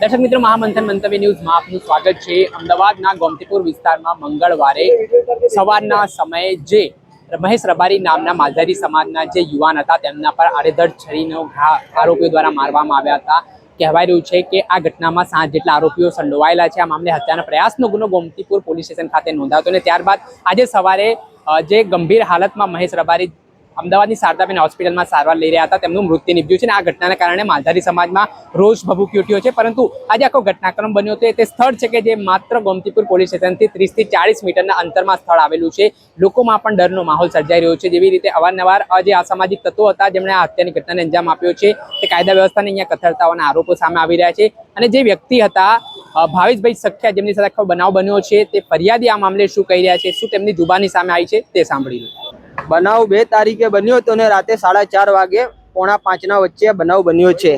દર્શક મિત્રો, મહામંથન મંતવ્ય ન્યૂઝમાં આપનું સ્વાગત છે. અમદાવાદના ગોમતીપુર વિસ્તારમાં મંગળવારે સવારના સમયે જે મહેશ રબારી નામના માલધારી સમાજના જે યુવાન હતા, તેમના પર આડેધડ છરીનો ઘા, આરોપીઓ દ્વારા મારવામાં આવ્યા હતા. કહેવાય રહ્યું છે કે આ ઘટનામાં સાત જેટલા આરોપીઓ સંડોવાયેલા છે. આ મામલે હત્યાના પ્રયાસનો ગુનો ગોમતીપુર પોલીસ સ્ટેશન ખાતે નોંધાતો અને ત્યારબાદ આજે સવારે જે ગંભીર હાલતમાં મહેશ રબારી અમદાવાદની શારદાબેન હોસ્પિટલમાં સારવાર લઈ રહ્યા હતા. તેમનું મૃત્યુ નીપજ્યું છે અને આ ઘટનાના કારણે માલધારી સમાજમાં રોષ ભભૂકી ઉઠ્યો છે. પરંતુ આજે આખો ઘટનાક્રમ બન્યો હતો તે સ્થળ છે કે જે માત્ર ગોમતીપુર પોલીસ સ્ટેશનથી ત્રીસથી ચાળીસ મીટરના અંતરમાં સ્થળ આવેલું છે. લોકોમાં પણ ડરનો માહોલ સર્જાઈ રહ્યો છે. જેવી રીતે અવારનવાર જે અસામાજિક તત્વો હતા, જેમણે આ હત્યાની ઘટનાને અંજામ આપ્યો છે, તે કાયદા વ્યવસ્થાને અહીંયા કથળતા હોવાના આરોપો સામે આવી રહ્યા છે. અને જે વ્યક્તિ હતા ભાવેશભાઈ સખ્યા, જેમની સાથે આખો બનાવ બન્યો છે, તે ફરિયાદી આ મામલે શું કહી રહ્યા છે, શું તેમની જુબાની સામે આવી છે, તે સાંભળી લો. બનાવ બે તારીખે બન્યો હતો ને રાતે સાડા ચાર વાગે પોણા પાંચના વચ્ચે બનાવ બન્યો છે.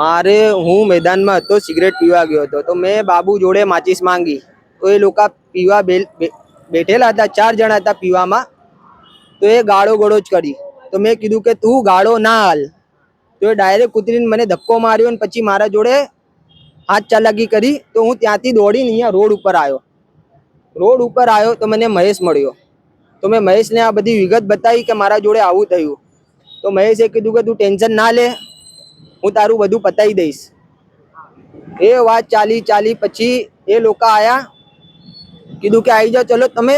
મારે હું મેદાનમાં હતો સિગરેટ પીવા ગયો હતો. તો મેં બાબુ જોડે માચીસ માંગી. તો એ લોકો પીવા બેઠેલા હતા ચાર જણા હતા પીવામાં. તો એ ગાળો ગળો જ કરી. તો મેં કીધું કે તું ગાળો ના હાલ. તો એ ડાયરેક્ટ કૂતરીને મને ધક્કો માર્યો અને પછી મારા જોડે હાથ ચાલાકી કરી. તો હું ત્યાંથી દોડીને અહીંયા રોડ ઉપર આવ્યો. રોડ ઉપર આવ્યો તો મને મહેશ મળ્યો. તો મેં મહેશને આ બધી વિગત બતાવી કે મારા જોડે આવું થયું. તો મહેશે કીધું કે તું ટેન્શન ના લે, હું તારું બધું પતાવી દઈશ. એ વાત ચાલી ચાલી પછી એ લોકો આવ્યા કીધું કે આવી જાઓ, ચલો તમે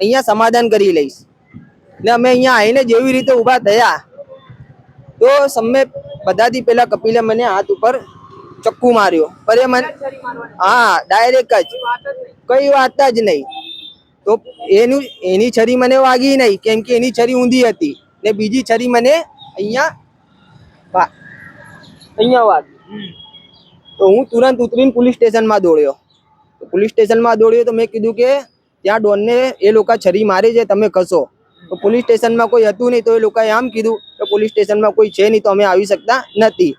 અહીંયા સમાધાન કરી લઈશ. ને અમે અહીંયા આવીને જેવી રીતે ઊભા થયા, તો સમ્મે બધાથી પહેલાં કપિલે મને હાથ ઉપર ચક્કુ માર્યો. પર એ મને હા ડાયરેક્ટ જ. કઈ વાત જ નહીં. તો એનું એની છરી મને વાગી નહીં, કેમ કે એની છરી ઊંધી હતી. ને બીજી છરી મને અહીંયા અહીંયા વાગી. તો હું તુરંત ઉતરીને પોલીસ સ્ટેશનમાં દોડ્યો. પોલીસ સ્ટેશનમાં દોડ્યો તો મેં કીધું કે ત્યાં ડોનને એ લોકો છરી મારે છે, તમે કશો. તો પોલીસ સ્ટેશનમાં કોઈ હતું નહીં, તો એ લોકોએ આમ કીધું કે પોલીસ સ્ટેશનમાં કોઈ છે નહીં, તો અમે આવી શકતા નથી.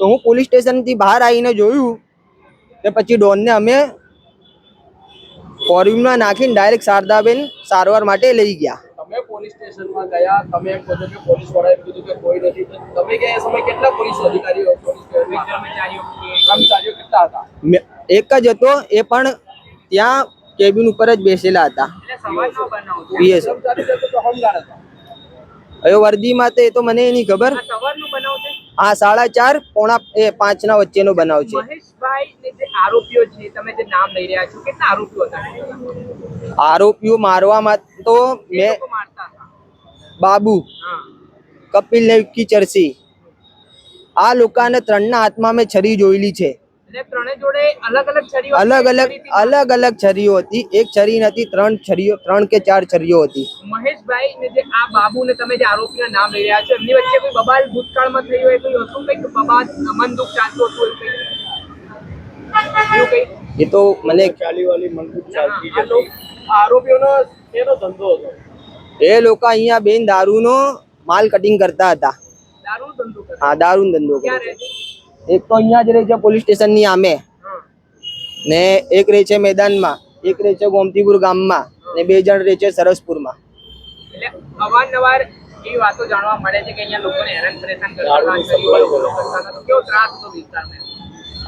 તો હું પોલીસ સ્ટેશનથી બહાર આવીને જોયું કે પછી ડોનને અમે ફોર્મ્યુલા નાખીને ડાયરેક્ટ શારદાબેન સારવાર માટે લઈ ગયા. તમે પોલીસ સ્ટેશનમાં ગયા તમે એમ કહો કે પોલીસ વાળાએ કીધું કે કોઈ નથી. તમે ગયા સમય કેટલા પોલીસ અધિકારીઓ પોલીસ કર્મચારીઓ કેટલા હતા? એક જ હતો એ પણ ત્યાં કેબિન ઉપર જ બેસેલા હતા. પીએસ હવે વર્દીમાં તો એ તો મને નહીં ખબર. હા સાડા ચાર પોણા એ પાંચના વચ્ચેનો બનાવ છે. આરોપીઓ મારવામાં તો મેં બાબુ કપિલ ને વિક્કી ચરસી. આ લોકોને ત્રણના હાથમાં મેં છરી જોયેલી છે. અલગ અલગ અલગ અલગ અલગ અલગ છરીઓ હતી. એક છરી નથી ત્રણ છરીઓ ત્રણ કે ચાર છરીઓ હતી. મહેશભાઈ ને જે આ બાબુ તમે જે આરોપીના નામ લઈ રહ્યા છો એમની વચ્ચે કોઈ બબાલ ભૂતકાળમાં થઈ હોય કોઈ હતું કંઈક બબાલ મન દુઃખ ચાલતું હતું એવું કંઈ? એ તો મને ચાલીવાલી મનબૂત ચાલતી હતી. આરોપીઓનો એનો ધંધો હતો? એ લોકો અહીંયા બેન દારૂનો માલ કટિંગ કરતા હતા. દારૂ ધંધો હા દારૂ ધંધો કરે ક્યાં રહે છે? એક તો અહીંયા જ રહે છે પોલીસ સ્ટેશનની આમે. હા. ને એક રહે છે મેદાનમાં એક રહે છે ગોમતીપુર ગામમાં ને બે જણ રહે છે સરસપુરમાં. એટલે અવારનવાર વાતો જાણવા મળે છે કે અહીંયા લોકોને હેરાન પરેશાન કરતા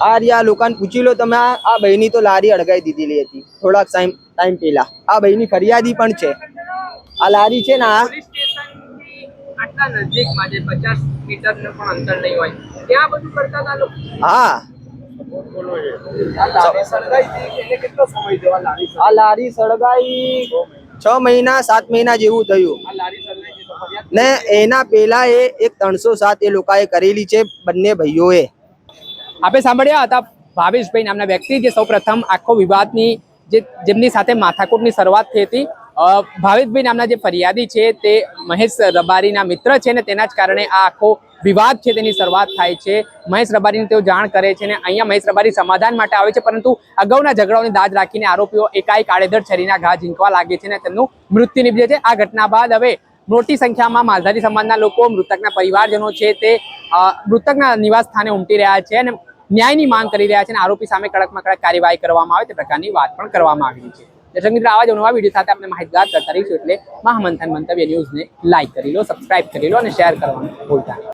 આ રહ્યા લોકોને પૂછી લો તમે આ ભાઈની તો લારી અડગાઈ દીધેલી હતી થોડાક ટાઈમ ટાઈમ પહેલા. આ ભાઈની ફરિયાદી પણ છે. આ લારી છે ને આ આટલા નજીકમાં જે પચાસ મીટરનું પણ અંતર નહીં હોય ત્યાં બધું કરતા હતા લોકો? હા. આ લારી સળગાઈ હતી એને કેટલો સમય થયો આ લારી સળગાઈ? આ લારી સળગાઈ છ મહિના સાત મહિના જેવું થયું. ને એના પહેલા એ એક ત્રણસો સાત એ લોકોએ કરેલી છે બંને ભાઈઓએ. આપણે સાંભળ્યા હતા ભાવેશભાઈ નામના વ્યક્તિ જે સૌપ્રથમ આખો વિવાદની જે જેમની સાથે માથાકૂટની શરૂઆત થઈ હતી. ભાવેશભાઈ નામના જે ફરિયાદી છે તે મહેશ રબારીના મિત્ર છે ને તેના જ કારણે આ આખો વિવાદ છે તેની શરૂઆત થાય છે. મહેશ રબારીને તેઓ જાણ કરે છે અને અહીંયા મહેશ રબારી સમાધાન માટે આવે છે, પરંતુ અગાઉના ઝઘડાઓની દાદ રાખીને આરોપીઓ એકાએક આડેધડ છરીના ઘા ઝીંકવા લાગે છે અને તેમનું મૃત્યુ નીપજે છે. આ ઘટના બાદ હવે મોટી સંખ્યામાં માલધારી સમાજના લોકો, મૃતકના પરિવારજનો છે તે મૃતકના નિવાસ સ્થાને ઉમટી રહ્યા છે અને ન્યાયની માંગ કરી રહ્યા છે અને આરોપી સામે કડકમાં કડક કાર્યવાહી કરવામાં આવે તે પ્રકારની વાત પણ કરવામાં આવી છે. દર્શક મિત્રો, આવા જ નવા વીડિયો સાથે આપણે માહિતગાર કરતા રહીશું એટલે મહામંથન મંતવ્ય ન્યૂઝને લાઇક કરી લો, સબસ્ક્રાઇબ કરી લો અને શેર કરવાનું ભૂલતા.